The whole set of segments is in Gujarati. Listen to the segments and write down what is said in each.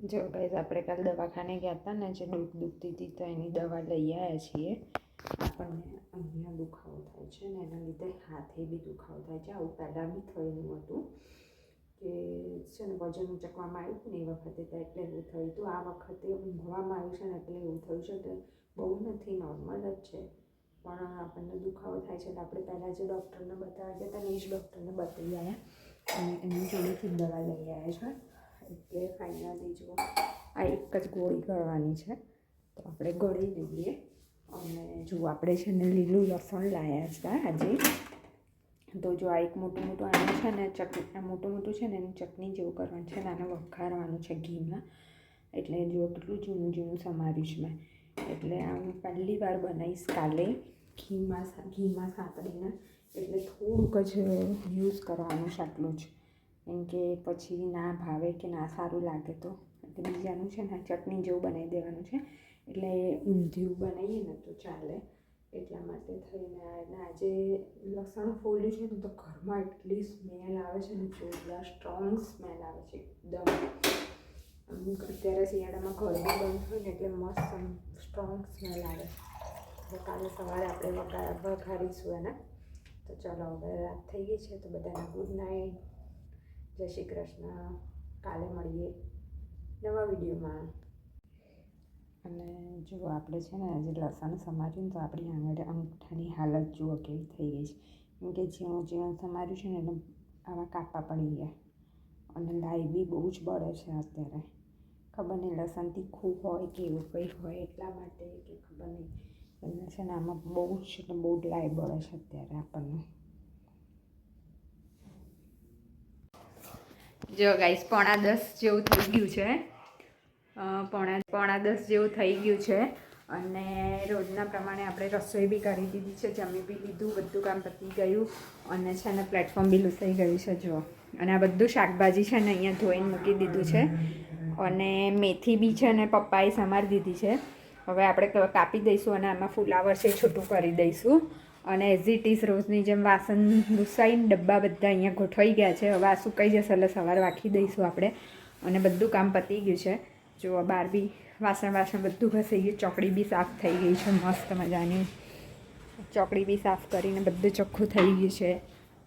જો ગાઈઝ આપણે કાલ દવાખાને ગયા હતા ને જે દુઃખ દુખતી હતી તો એની દવા લઈ આવ્યા છીએ. આપણને અહીંયા દુખાવો થાય છે ને એના લીધે હાથે બી દુખાવો થાય છે. આવું પહેલાં બી થયેલું હતું કે છે ને વજન ઉચકવામાં આવ્યું હતું ને એ વખતે તો એટલે એવું થયું હતું. આ વખતે ઊંઘવામાં આવ્યું છે ને એટલે એવું થયું છે તો બહુ નથી નોર્મલ જ છે. પણ આપણને દુખાવો થાય છે એટલે આપણે પહેલાં જે ડૉક્ટરને બતાવ્યા હતા ને એ જ ડૉક્ટરને બતાવી આવ્યા અને એમની જોડેથી દવા લઈ આવ્યા છે. એટલે ફાઇનલી જો આ એક જ ગોળી ગળવાની છે. તો આપણે ગળી લઈએ. અને જો આપણે છે ને લીલું લસણ લાવ્યા છે આજે. તો જો આ એક મોટું મોટું આનું છે ને ચટણી, આ મોટું મોટું છે ને એનું ચટણી જેવું કરવાનું છે ને આને વઘારવાનું છે ઘીમાં. એટલે જો કેટલું જૂનું જૂનું સમાર્યું છે મેં. એટલે આ હું પહેલી વાર બનાવીશ કાલે ઘીમાં ઘીમાં સાંતળીને એટલે થોડુંક જ યુઝ કરવાનું છે આટલું જ. કેમ કે પછી ના ભાવે કે ના સારું લાગે તો. એટલે બીજાનું છે ને ચટણી જેવું બનાવી દેવાનું છે. એટલે ઊંધિયું બનાવીએ ને તો ચાલે. એટલા માટે થઈને આજે લસણ ફોલ્યું છે ને તો ઘરમાં એટલી સ્મેલ આવે છે ને જોરદાર સ્ટ્રોંગ સ્મેલ આવે છે એકદમ. અત્યારે શિયાળામાં ઘરમાં બંધ હોય ને એટલે મસ્ત સ્ટ્રોંગ સ્મેલ આવે. તો કાલે સવારે આપણે વઘાર વઘારીશું એને. તો ચલો હવે રાત થઈ ગઈ છે તો બધાને ગુડ નાઇટ જય શ્રી કૃષ્ણ. કાલે મળીએ નવા વિડીયોમાં. અને જો આપણે છે ને આજે લસણ સમાર્યું તો આપણી આંગળી અંગૂઠાની હાલત જુઓ કેવી થઈ ગઈ છે. કેમ કે ઝીણું ઝીણું સમાર્યું છે ને એને આવા કાપા પડી ગયા. અને લાઈ બી બહુ જ બળે છે અત્યારે. ખબર નહીં લસણ તીખું હોય કે એવું કંઈ હોય એટલા માટે કે ખબર નહીં. અને છે ને આમાં બહુ જ એટલે બહુ જ લાઈ બળે છે અત્યારે આપણને. જો ગાઈસ પોણા દસ જેવું થઈ ગયું છે. પોણા પોણા દસ જેવું થઈ ગયું છે. અને રોજના પ્રમાણે આપણે રસોઈ બી કરી દીધી છે, જમી બી લીધું, બધું કામ પતી ગયું. અને છે ને પ્લેટફોર્મ બી લૂસાઈ ગયું છે, જુઓ. અને આ બધું શાકભાજી છે ને, અહીંયા ધોઈને મૂકી દીધું છે. અને મેથી બી છે ને, પપ્પાએ સમારી દીધી છે. હવે આપણે કાપી દઈશું અને આમાં ફુલાવર છે છૂટું કરી દઈશું. અને એઝ ઇટ ઇઝ રોજની જેમ વાસણ લૂસાઈને ડબ્બા બધા અહીંયા ગોઠવાઈ ગયા છે. હવે આ સુકાઈ જશે એટલે સવારે વાખી દઈશું આપણે. અને બધું કામ પતી ગયું છે. જો બહાર બી વાસણ વાસણ બધું ઘસાઈ ગયું. ચોકડી બી સાફ થઈ ગઈ છે. મસ્ત મજાની. ચોકડી બી સાફ કરીને બધું ચોખ્ખું થઈ ગયું છે.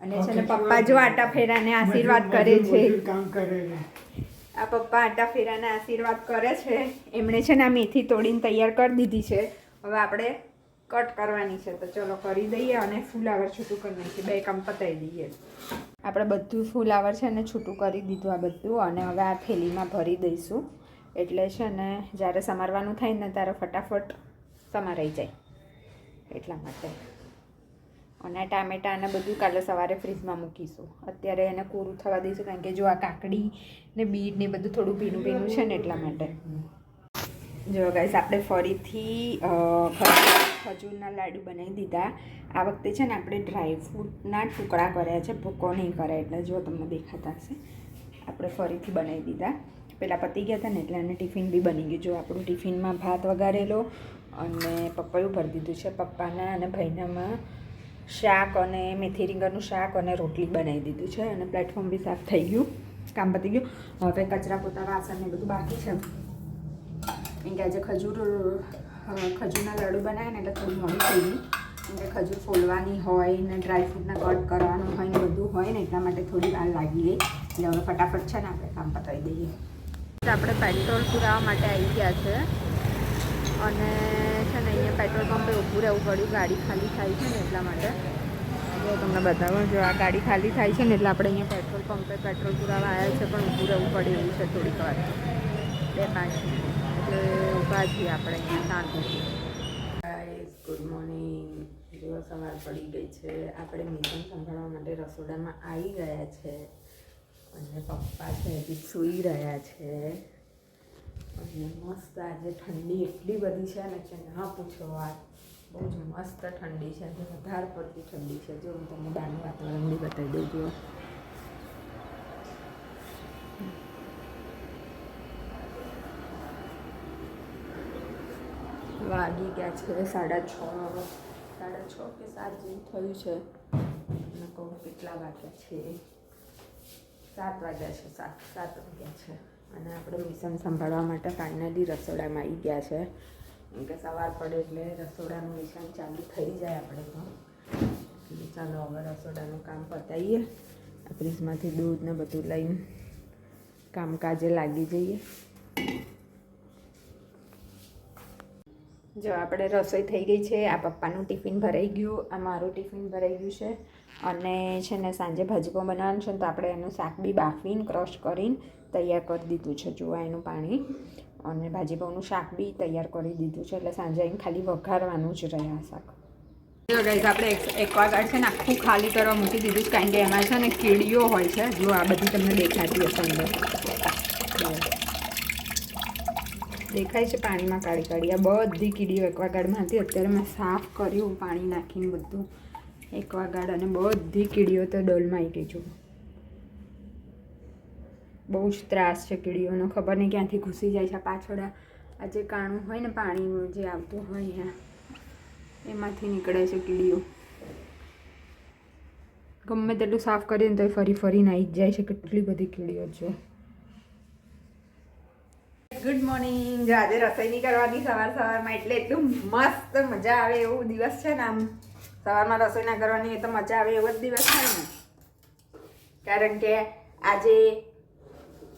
અને છે ને પપ્પા જો આટા ફેરાને આશીર્વાદ કરે છે. કામ કરે છે. આ પપ્પા આટા ફેરાને આશીર્વાદ કરે છે. એમણે છે ને આ મેથી તોડીને તૈયાર કરી દીધી છે. હવે આપણે કટ કરવાની છે, તો ચલો કરી દઈએ અને ફુલાવર છૂટું કરી નાખીએ. બે કામ પતાવી દઈએ. આપણે બધું ફુલાવર છે ને છૂટું કરી દીધું આ બધું, અને હવે આ થેલીમાં ભરી દઈશું. એટલે છે ને, જ્યારે સમારવાનું થાય ને ત્યારે ફટાફટ સમારાઈ જાય. એટલા માટે. અને ટામેટાં અને બધું કાલે સવારે ફ્રીજમાં મૂકીશું. અત્યારે એને કોરું થવા દઈશું, કારણ કે જો આ કાકડી ને બીટ ને બધું થોડું ભીનું ભીનું છે ને એટલા માટે. જો ગાઈસ આપણે ફરીથી ખજૂરના લાડુ બનાવી દીધા. આ વખતે છે ને આપણે ડ્રાયફ્રૂટના ટુકડા કર્યા છે, ભૂકો નહીં કરે એટલે જો તમને દેખાતા હશે, આપણે ફરીથી બનાવી દીધા. પહેલાં પતી ગયા હતા ને એટલે એને ટિફિન બી બની ગયું. જો આપણું ટિફિનમાં ભાત વઘારેલો અને પપૈયું ભરી દીધું છે, પપ્પાના અને ભાઈનામાં શાક અને મેથી રીંગણનું શાક અને રોટલી બનાવી દીધું છે અને પ્લેટફોર્મ બી સાફ થઈ ગયું, કામ પતી ગયું. હવે કચરા પોતા વાસણ ને બધું બાકી છે. કેમ કે આજે ખજૂર ખજૂરના લાડુ બનાવ્યા ને એટલે થોડું મોડું થઈ ગયું. કે ખજૂર ફોલવાની હોય ને ડ્રાયફ્રૂટના કટ કરવાનું હોય ને બધું હોય ને એટલા માટે થોડી વાર લાગી ગઈ. એટલે હવે ફટાફટ છે ને આપણે કામ પતાવી દઈએ. આપણે પેટ્રોલ પુરાવા માટે આવી ગયા છે. અને છે ને અહીંયા પેટ્રોલ પંપે ઊભું રહેવું પડ્યું. ગાડી ખાલી થાય છે ને એટલા માટે. જો તમને બતાવો, જો આ ગાડી ખાલી થાય છે ને એટલે આપણે અહીંયા પેટ્રોલ પંપે પેટ્રોલ પુરાવા આવ્યા છે, પણ ઊભું રહેવું પડે એવું છે થોડીક વાર. બે પાંચ મિનિટ. એટલે ઊભા છીએ આપણે અહીંયા શાંતિથી ગુડ મોર્નિંગ જો સવાર પડી ગઈ છે. આપણે મિશન સંભાળવા માટે રસોડામાં આવી ગયા છે. અને પપ્પા છે, હજી સૂઈ રહ્યા છે. અને મસ્ત આજે ઠંડી એટલી બધી છે ને કે ના પૂછો વાત. બહુ જ મસ્ત ઠંડી છે. વધારે પડતી ઠંડી છે. જો હું તમને બહારનું વાતાવરણ બી બતાવી દઉં છું વાગી ગયા છે, સાડા છ સાડા છ કે સાત જેવું થયું છે. અને કહું કેટલા વાગ્યા છે? સાત વાગ્યા છે, સાત સાત વાગ્યા છે. અને આપણે મિશન સંભાળવા માટે ફાઇનલી રસોડામાં આવી ગયા છે. કેમ કે સવાર પડે એટલે રસોડાનું મિશન ચાલુ થઈ જાય આપણે તો. એટલે ચાલો હવે રસોડાનું કામ પતાવીએ. ફ્રીજમાંથી દૂધ ને બધું લઈને કામકાજે લાગી જઈએ. જો આપણે રસોઈ થઈ ગઈ છે, આ પપ્પાનું ટિફિન ભરાઈ ગયું, આ મારું ટિફિન ભરાઈ ગયું છે. અને છે ને સાંજે ભાજીપો બનાવવાનું છે તો આપણે એનું શાક બી બાફીને, ક્રશ કરીને તૈયાર કરી દીધું છે જોવા એનું પાણી. અને ભાજીપાનું શાક બી તૈયાર કરી દીધું છે, એટલે સાંજે આવીને ખાલી વઘારવાનું જ રહે આ શાક. જો ગાઈઝ આપણે એક એકવાગાર્ડ છે ને, આખું ખાલી કરવા મૂકી દીધું છે, કારણ કે એમાં છે ને કીડીઓ હોય છે જો આ બધી તમને દેખાતી હશે અંદર જો. દેખાય છે પાણીમાં કાઢી કાઢી આ બધી કીડીઓ એકવાગાર્ડમાં હતી. અત્યારે મેં સાફ કર્યું પાણી નાખીને બધું એકવાગાર્ડ અને બધી કીડીઓ તો ડોલમાં આવી ગઈ છું. બહુ જ ત્રાસ છે કીડીઓનો. ખબર નહીં ક્યાંથી ઘૂસી જાય છે. પાછળ આ જે કાણું હોય ને પાણીનું જે આવતું હોય એમાંથી નીકળે છે કીડીઓ. ગમે તેટલું સાફ કરીએ ને તો ફરી ફરીને આવી જ જાય છે. કેટલી બધી કીડીઓ છે. ગુડ મોર્નિંગ જો આજે રસોઈ નહીં કરવાની સવાર સવારમાં એટલે એટલું મસ્ત મજા આવે એવું દિવસ છે ને આમ. સવારમાં રસોઈ ના કરવાની એ તો મજા આવે એવો જ દિવસ છે ને. કારણ કે આજે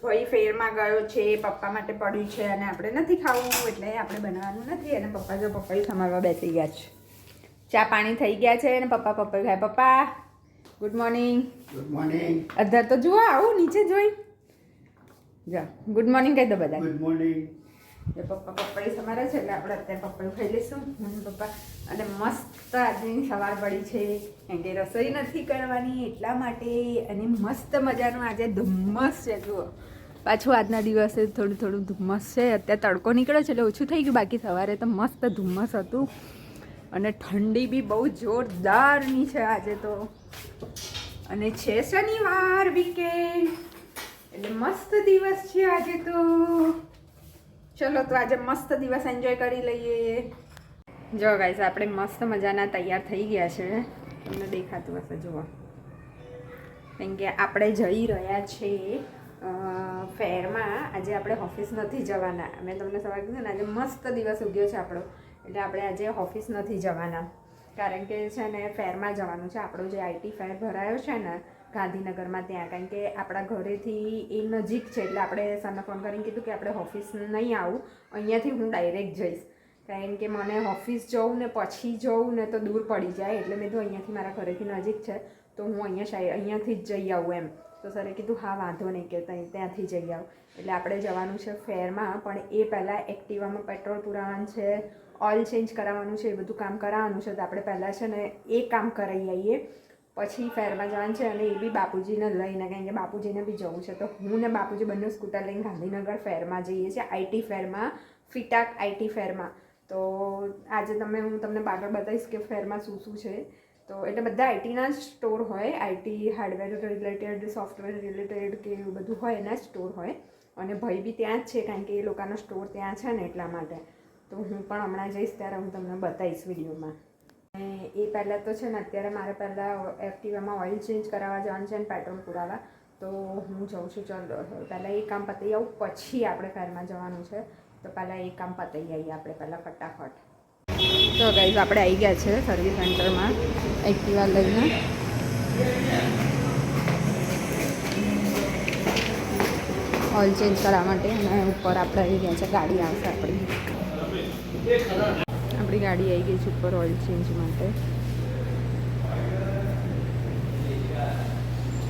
ભાઈ ફેરમાં ગયો છે પપ્પા માટે પડ્યું છે અને આપણે નથી ખાવું એટલે આપણે બનાવવાનું નથી અને પપ્પા જો પપ્પાઈ સમારવા બેસી ગયા છે. ચા પાણી થઈ ગયા છે અને પપ્પા પપ્પા ખાય. પપ્પા ગુડ મોર્નિંગ ગુડ મોર્નિંગ અધર તો જુઓ આવું નીચે જોઈ. જા ગુડ મોર્નિંગ કહી દો બધા ગુડ મોર્નિંગ એ પપ્પા પપ્પાઈ સમારે છે એટલે આપણે અત્યારે પપ્પાઈ ખાઈ લઈશું. Mummy papa. અને મસ્ત આજની સવાર પડી છે. કેમ કે રસોઈ નથી કરવાની એટલા માટે અને મસ્ત મજાનું આજે ધુમ્મસ છે જુઓ. પાછું આજના દિવસે થોડું થોડું ધુમ્મસ છે. અત્યારે તડકો નીકળે છે એટલે ઓછું થઈ ગયું. બાકી સવારે તો મસ્ત ધુમ્મસ હતું. અને ઠંડી બી બહુ જોરદારની છે આજે તો. અને છે શનિવાર વીકેન્ડ એટલે મસ્ત દિવસ છે આજે તો. ચલો તો આજે મસ્ત દિવસ એન્જોય કરી લઈએ. જો ગાઈસ આપણે મસ્ત મજાના તૈયાર થઈ ગયા છે. તમને દેખાતું હશે, જુઓ. કેમ કે આપણે જઈ રહ્યા છીએ ફેરમાં. આજે આપણે ઓફિસ નથી જવાના. મેં તમને સવાર કીધું ને, આજે મસ્ત દિવસ ઉગ્યો છે આપણો. એટલે આપણે આજે ઓફિસ નથી જવાના. કારણ કે છે ને, ફેરમાં જવાનું છે. આપણો જે આઈટી ફેર ભરાયો છે ને ગાંધીનગરમાં ત્યાં, કારણ કે આપણા ઘરેથી એ નજીક છે, એટલે આપણે સામે ફોન કરીને કીધું કે આપણે ઓફિસ નહીં આવું, અહીંયાથી હું ડાયરેક્ટ જઈશ. કારણ કે મને ઓફિસ જવું ને પછી જવું ને તો દૂર પડી જાય, એટલે મેં તો અહીંયાથી મારા ઘરેથી નજીક છે, તો હું અહીંયા શાય, અહીંયાથી જ જઈ આવું એમ. તો સરે કીધું, હા, વાંધો નહીં કે ત્યાં ત્યાંથી જઈ આવું. એટલે આપણે જવાનું છે ફેરમાં, પણ એ પહેલાં એક્ટિવામાં પેટ્રોલ પુરાવાનું છે, ઓઇલ ચેન્જ કરાવવાનું છે, એ બધું કામ કરાવવાનું છે, તો આપણે પહેલાં છે ને એ કામ કરાવી આવીએ પછી ફેરમાં જવાનું છે અને એ બી બાપુજીને લઈને, કારણ કે બાપુજીને બી જવું છે. તો હું ને બાપુજી બંને સ્કૂટર લઈને ગાંધીનગર ફેરમાં જઈએ છીએ આઈટી ફેરમાં, ફિટાક આઈટી ફેરમાં. તો આજે તમે, હું તમને આગળ બતાવીશ કે ફેરમાં શું શું છે. તો એટલે બધા આઈટીના જ સ્ટોર હોય IT hardware related, software related કે એવું બધું હોય એના જ સ્ટોર હોય. અને ભાઈ બી ત્યાં જ છે, કારણ કે એ લોકોનો સ્ટોર ત્યાં છે ને એટલા માટે. તો હું પણ હમણાં જઈશ ત્યારે હું તમને બતાવીશ વિડીયોમાં. એ પહેલાં તો છે ને અત્યારે મારે પહેલાં એક્ટિવામાં ઓઇલ ચેન્જ કરાવવા જવાનું છે ને પેટ્રોલ પુરાવા તો હું જઉં છું ચાલો પહેલાં એ કામ પતાવી આવું, પછી આપણે ફેરમાં જવાનું છે. તો પહેલાં એ કામ પતાવી આવીએ આપણે પહેલાં ફટાફટ. તો ગાઈઝ આપણે આવી ગયા છે સર્વિસ સેન્ટરમાં એક્ટિવા લઈને. ઓઇલ ચેન્જ કરવા માટે અને ઉપર આપણે આવી ગયા છે ગાડી આવશે આપણી. આપણી ગાડી આવી ગઈ છે ઉપર ઓઇલ ચેન્જ માટે.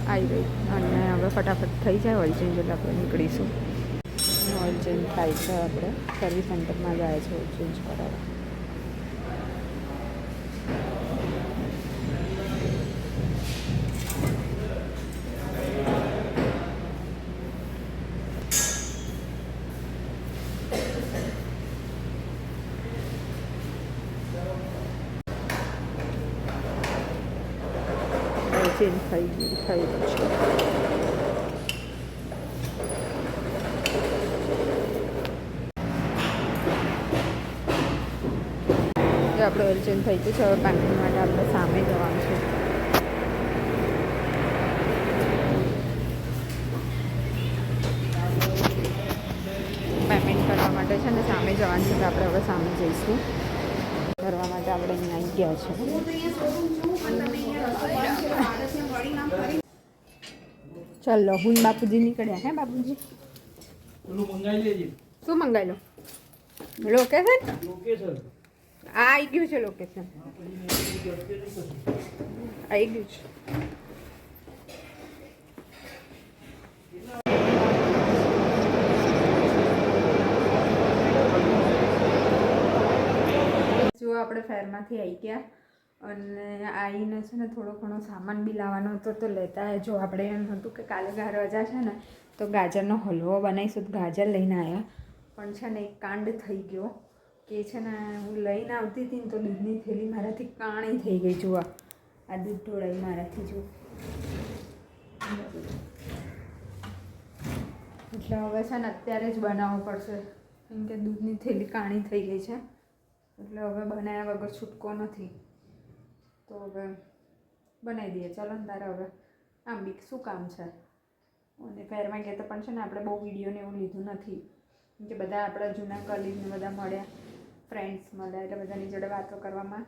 આવી ગઈ. અને હવે ફટાફટ થઈ જાય ઓઇલ ચેન્જ એટલે આપણે નીકળીશું. ઓઇલ ચેન્જ થાય છે આપણે. સર્વિસ સેન્ટરમાં જાય છે ઓઇલ ચેન્જ કરાવવા. ચેન્જ થઈ ગયું ગયું છે આપણે ઓઇલ થઈ ગયું છે હવે પાર્કિંગ માટે આપણે સામે જવાનું છે પેમેન્ટ કરવા માટે છે ને સામે જવાનું છે તો આપણે હવે સામે જઈશું આપણે અહીંયા ગયા છે. ચાલો હું બાપુજી નીકળ્યા હે બાપુજી? શું મંગાવી લો? લોકેશન આ આવી ગયું છે લોકેશન આવી ગયું છે. આપણે ફેરમાંથી આવી ગયા. અને આવીને છે ને થોડો ઘણો સામાન બી લાવવાનો હતો તો લેતા જો આપણે એમ હતું કે કાલે ઘર રજા છે ને, તો ગાજરનો હલવો બનાવીશું. તો ગાજર લઈને આવ્યા પણ છે ને એક કાંડ થઈ ગયો કે છે ને હું લઈને આવતી હતી ને તો દૂધની થેલી મારાથી કાણી થઈ ગઈ. જુઓ, આ દૂધ ઢોળાઈ મારાથી, જુઓ. એટલે હવે છે ને અત્યારે જ બનાવવું પડશે. કેમ કે દૂધની થેલી કાણી થઈ ગઈ છે. એટલે હવે બનાવ્યા વગર છૂટકો નથી. તો હવે બનાવી દઈએ. ચાલો ને તારે હવે આમ બી શું કામ છે? અને ફેરમાં ગયા પણ છે ને આપણે બહુ વિડીયોને એવું લીધું નથી. કેમ કે બધા આપણા જૂના કલીગને બધા મળ્યા ફ્રેન્ડ્સ મળ્યા, એટલે બધાની જોડે વાતો કરવામાં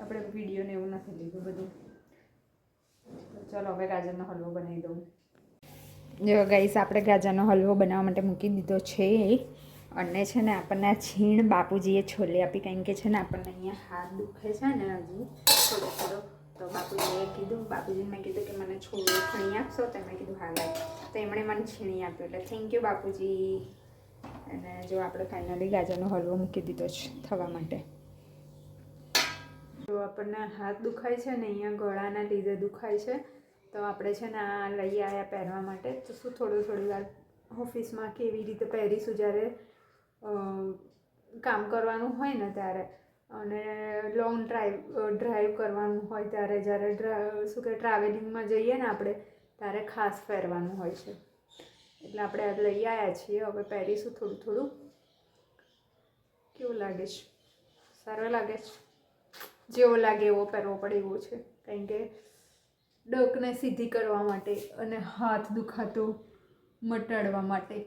આપણે વિડીયોને એવું નથી લીધું બધું. ચલો હવે ગાજરનો હલવો બનાવી દઉં. જો ગાઈસ આપણે ગાજરનો હલવો બનાવવા માટે મૂકી દીધો છે. અને છે ને આપણને આ છીણ બાપુજીએ છોલે આપી, કારણ કે છે ને આપણને અહીંયા હાથ દુખે છે ને હજી. થોડો થોડો, તો બાપુજીએ કીધું, બાપુજીને મેં કીધું કે મને છોલે છીણી આપશો? તો મેં કીધું, હા લાય તો એમણે મને છીણી આપ્યું. એટલે થેન્ક યુ બાપુજી. અને જો આપણે ફાઇનલી ગાજરનો હલવો મૂકી દીધો છે થવા માટે. જો આપણને હાથ દુખાય છે ને, અહીંયા ગળાના લીધે દુખાય છે, તો આપણે છે ને આ લઈ આવ્યા પહેરવા માટે. તો શું થોડું થોડી વાર ઓફિસમાં કેવી રીતે પહેરીશું? જ્યારે કામ કરવાનું હોય ને ત્યારે. અને લોંગ ડ્રાઈવ ડ્રાઈવ કરવાનું હોય ત્યારે જ્યારે શું કે ટ્રાવેલિંગમાં જઈએ ને આપણે, ત્યારે ખાસ પહેરવાનું હોય છે. એટલે આપણે લઈ આવ્યા છીએ. હવે પહેરીશું થોડું થોડું. કેવું લાગે છે? સારો લાગે છે? જેવો લાગે એવો પહેરવો પડે એવો છે. કારણ કે ડકને સીધી કરવા માટે અને હાથ દુખાતો મટાડવા માટે.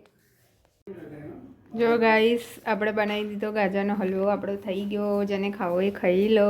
જો ગાઈસ, આપણે બનાવી દીધો ગાજરનો હલવો, આપણો થઈ ગયો, જેને ખાવો એ ખાઈ લો.